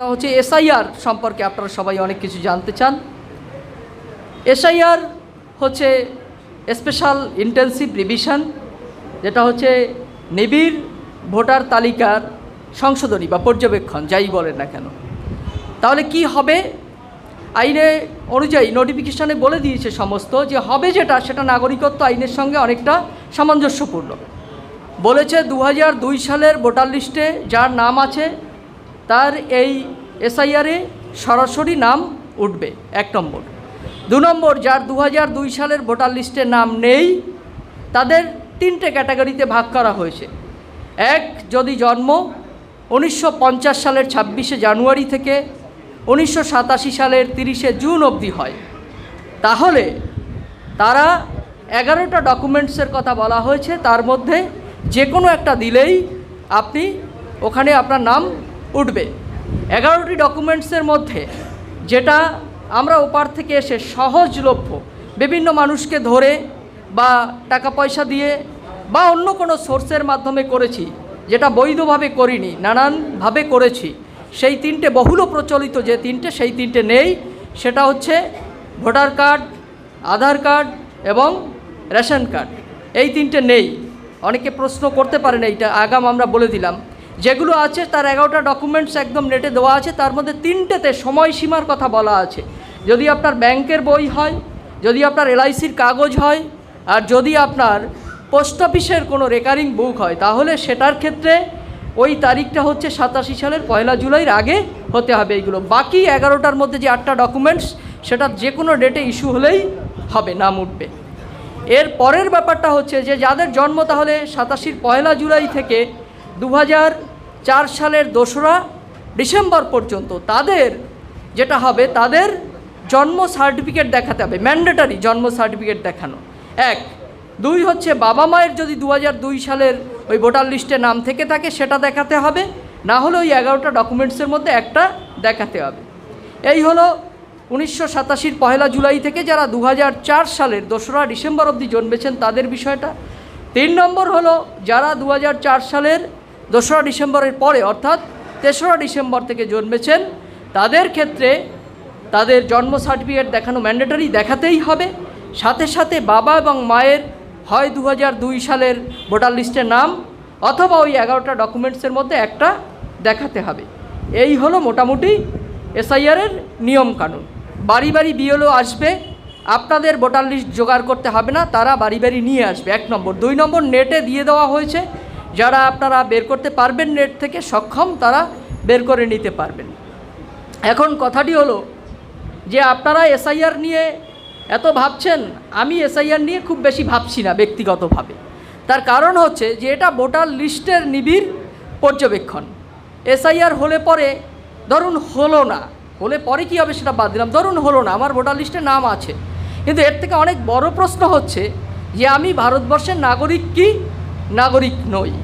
হচ্ছে এসআইআর সম্পর্কে আপনারা সবাই অনেক কিছু জানতে চান। এসআইআর হচ্ছে স্পেশাল ইন্টেন্সিভ রিভিশন, যেটা হচ্ছে নিবিড় ভোটার তালিকার সংশোধনী বা পর্যবেক্ষণ, যাই বলেন না কেন। তাহলে কি হবে? আইনে অনুযায়ী নোটিফিকেশানে বলে দিয়েছে সমস্ত যে হবে যেটা, সেটা নাগরিকত্ব আইনের সঙ্গে অনেকটা সামঞ্জস্যপূর্ণ। বলেছে দু সালের ভোটার লিস্টে যার নাম আছে তার এই এসআইআরে সরাসরি নাম উঠবে, এক নম্বর। দু নম্বর, যার দু দুই সালের ভোটার লিস্টে নাম নেই, তাদের তিনটে ক্যাটাগরিতে ভাগ করা হয়েছে। এক, যদি জন্ম উনিশশো পঞ্চাশ সালের ছাব্বিশে জানুয়ারি থেকে উনিশশো সাতাশি সালের তিরিশে জুন অবধি হয়। তাহলে তারা এগারোটা ডকুমেন্টসের কথা বলা হয়েছে, তার মধ্যে যে কোনো একটা দিলেই আপনি ওখানে আপনার নাম উঠবে। এগারোটি ডকুমেন্টসের মধ্যে যেটা আমরা ওপার থেকে এসে সহজলভ্য বিভিন্ন মানুষকে ধরে বা টাকা পয়সা দিয়ে বা অন্য কোনো সোর্সের মাধ্যমে করেছি, যেটা বৈধভাবে করিনি, নানানভাবে করেছি, সেই তিনটে বহুল প্রচলিত যে তিনটে, সেই তিনটে নেই। সেটা হচ্ছে ভোটার কার্ড, আধার কার্ড এবং রেশন কার্ড। এই তিনটে নেই। অনেকে প্রশ্ন করতে পারেন এইটা আগাম আমরা বলে দিলাম। যেগুলো আছে, তার এগারোটা ডকুমেন্টস একদম নেটে দেওয়া আছে। তার মধ্যে তিনটেতে সময়সীমার কথা বলা আছে। যদি আপনার ব্যাংকের বই হয়, যদি আপনার এলআইসির কাগজ হয়, আর যদি আপনার পোস্ট অফিসের কোনো রেকারিং বুক হয়, তাহলে সেটার ক্ষেত্রে ওই তারিখটা হচ্ছে সাতাশি সালের পয়লা জুলাইয়ের আগে হতে হবে এইগুলো। বাকি এগারোটার মধ্যে যে আটটা ডকুমেন্টস সেটা যে কোনো ডেটে ইস্যু হলেই হবে, নাম উঠবে। এর পরের ব্যাপারটা হচ্ছে যে, যাদের জন্ম তাহলে সাতাশির পয়লা জুলাই থেকে দু চার সালের দোসরা ডিসেম্বর পর্যন্ত তাদের যেটা হবে, তাদের জন্ম সার্টিফিকেট দেখাতে হবে, ম্যান্ডেটারি জন্ম সার্টিফিকেট দেখানো। এক। দুই হচ্ছে বাবা মায়ের যদি দু সালের ওই ভোটার লিস্টে নাম থেকে থাকে, সেটা দেখাতে হবে। না হলে ওই এগারোটা ডকুমেন্টসের মধ্যে একটা দেখাতে হবে। এই হলো উনিশশো সাতাশির পহেলা জুলাই থেকে যারা দু হাজার চার সালের দোসরা ডিসেম্বর অবধি জন্মেছেন তাদের বিষয়টা। তিন নম্বর হলো, যারা দু হাজার চার সালের দোসরা ডিসেম্বরের পরে, অর্থাৎ তেসরা ডিসেম্বর থেকে জন্মেছেন, তাদের ক্ষেত্রে তাদের জন্ম সার্টিফিকেট দেখানো ম্যান্ডেটরি দেখাতেই হবে। সাথে সাথে বাবা এবং মায়ের হয় দু দুই সালের ভোটার লিস্টের নাম অথবা ওই এগারোটা ডকুমেন্টসের মধ্যে একটা দেখাতে হবে। এই হলো মোটামুটি এসআইআরের নিয়ম কানুন বাড়ি বাড়ি বিএলও আসবে, আপনাদের ভোটার লিস্ট জোগাড় করতে হবে না, তারা বাড়ি বাড়ি নিয়ে আসবে। এক নম্বর। দুই নম্বর নেটে দিয়ে দেওয়া হয়েছে। যারা আপনারা বের করতে পারবেন নেট থেকে সক্ষম, তারা বের করে নিতে পারবেন। এখন কথাটি হলো যে আপনারা এসআইআর নিয়ে এত ভাবছেন, আমি এসআইআর নিয়ে খুব বেশি ভাবছি না ব্যক্তিগতভাবে। তার কারণ হচ্ছে যে এটা ভোটার লিস্টের নিবিড় পর্যবেক্ষণ। এসআইআর হলে পরে ধরুন হলো না, হলে পরে কী হবে সেটা বাদ দিলাম, ধরুন হলো না, আমার ভোটার লিস্টে নাম আছে। কিন্তু এর থেকে অনেক বড় প্রশ্ন হচ্ছে যে আমি ভারতবর্ষের নাগরিক কি? নাগরিক নই।